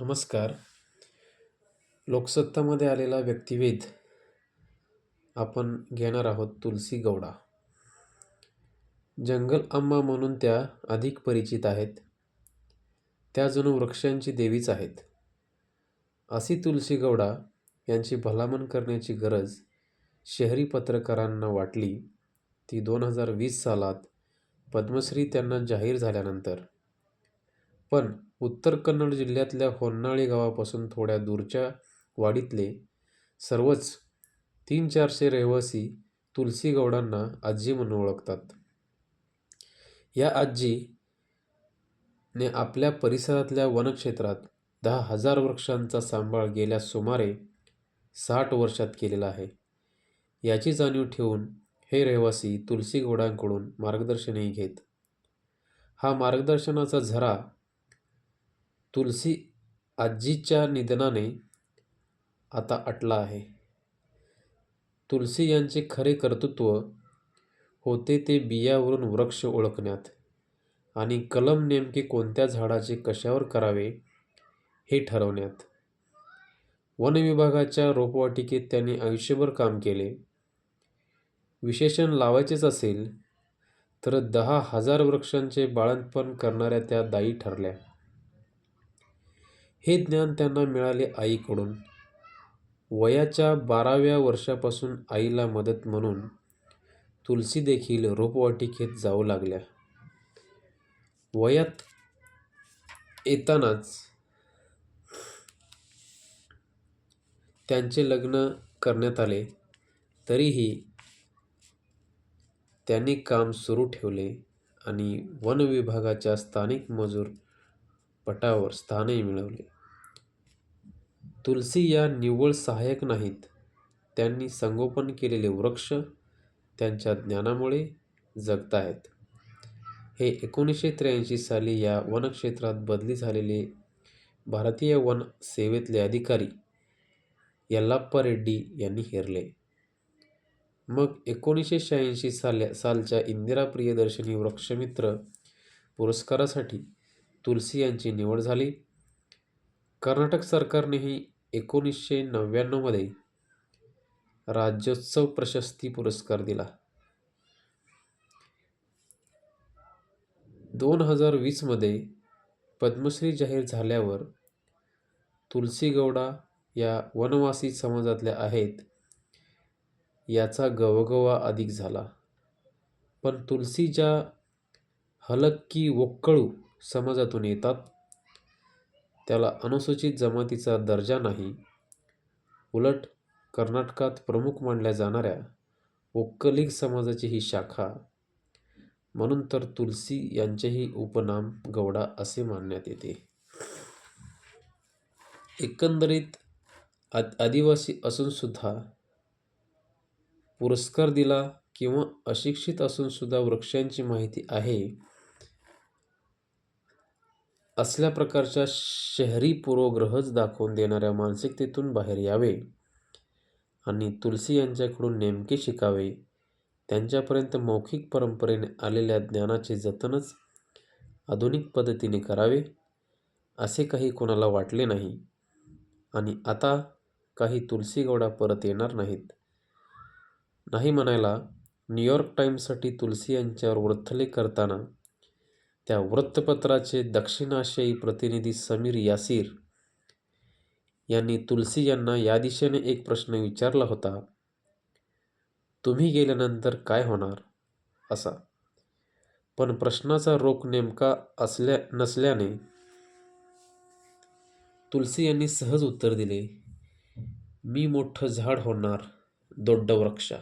नमस्कार. लोकसत्तामध्ये आलेला व्यक्तिवेध आपण घेणार आहोत तुलसी गौडा. जंगल आंबा म्हणून त्या अधिक परिचित आहेत. त्या जणू वृक्षांची देवीच आहेत. अशी तुलसी गौडा यांची भलामण करण्याची गरज शहरी पत्रकारांना वाटली ती दोन हजार वीस सालात पद्मश्री त्यांना जाहीर झाल्यानंतर. पण उत्तर कन्नड जिल्ह्यातल्या होन्नाळी गावापासून थोड्या दूरच्या वाडीतले सर्वच तीन चारशे रहिवासी तुलसी गौडांना आजी म्हणून ओळखतात. या आजी ने आपल्या परिसरातल्या वनक्षेत्रात दहा हजार वृक्षांचा सांभाळ गेल्या सुमारे साठ वर्षात केलेला आहे. याची जाणीव ठेवून हे रहिवासी तुलसी गौडांकडून मार्गदर्शनही घेत. हा मार्गदर्शनाचा झरा तुलसी आजीच्या निधनाने आता अटला आहे. तुलसी यांचे खरे कर्तृत्व होते ते बियावरून वृक्ष ओळखण्यात आणि कलम नेमके कोणत्या झाडाचे कशावर करावे हे ठरवण्यात. वनविभागाच्या रोपवाटिकेत त्यांनी आयुष्यभर काम केले. विशेषण लावायचेच असेल तर दहा हजार वृक्षांचे बाळंतपण करणाऱ्या त्या दायी ठरल्या. हे ज्ञान त्यांना मिळाले आईकडून. वयाच्या बाराव्या वर्षापासून आईला मदत म्हणून तुलसी देखील रोपवाटिकेत जाऊ लागल्या. वयात येतानाच त्यांचे लग्न करण्यात आले. तरीही त्यांनी काम सुरू ठेवले आणि वन विभागाच्या स्थानिक मजूर पटावर स्थानही मिळवले. तुलसी या निव्वळ सहाय्यक नाहीत. त्यांनी संगोपन केलेले वृक्ष त्यांच्या ज्ञानामुळे जगताहेत हे एकोणीसशे त्र्याऐंशी साली या वनक्षेत्रात बदली झालेले भारतीय वन सेवेतले अधिकारी यल्लाप्पा रेड्डी यांनी हेरले. मग एकोणीसशे शहाऐंशी साल्या सालच्या इंदिरा प्रियदर्शनी वृक्षमित्र पुरस्कारासाठी तुलसी यांची निवड झाली. कर्नाटक सरकारनेही एकोणीसशे नव्याण्णवमध्ये राज्योत्सव प्रशस्ती पुरस्कार दिला. दोन हजार वीसमध्ये पद्मश्री जाहीर झाल्यावर तुलसी गौडा या वनवासी समाजातल्या आहेत याचा गवगवा अधिक झाला. पण तुलसी ज्या हलक्की वक्कळू समाजातून येतात. त्याला अनुसूचित जमातीचा दर्जा नाही. उलट कर्नाटकात प्रमुख मानल्या जाणाऱ्या वक्कलिग समाजाची ही शाखा म्हणून तर तुलसी यांचेही उपनाम गौडा असे मानण्यात येते. एकंदरीत आदिवासी असूनसुद्धा पुरस्कार दिला किंवा अशिक्षित असूनसुद्धा वृक्षांची माहिती आहे असल्या प्रकारच्या शहरी पूर्वग्रहच दाखवून देणाऱ्या मानसिकतेतून बाहेर यावे आणि तुलसी यांच्याकडून नेमके शिकावे. त्यांच्यापर्यंत मौखिक परंपरेने आलेल्या ज्ञानाचे जतनच आधुनिक पद्धतीने करावे असे काही कोणाला वाटले नाही. आणि आता काही तुलसी गौडा परत येणार नाहीत. नाही म्हणायला न्यूयॉर्क टाईम्ससाठी तुलसी यांच्यावर वृत्तलेख करताना त्या वृत्तपत्राचे दक्षिण आशियाई प्रतिनिधी समीर यासीर यांनी तुलसी यांना या दिशेने एक प्रश्न विचारला होता तुम्ही गेल्यानंतर काय होणार? असा. पण प्रश्नाचा रोख नेमका असल्या नसल्याने तुलसी यांनी सहज उत्तर दिले मी मोठं झाड होणार दोड्ड वृक्षा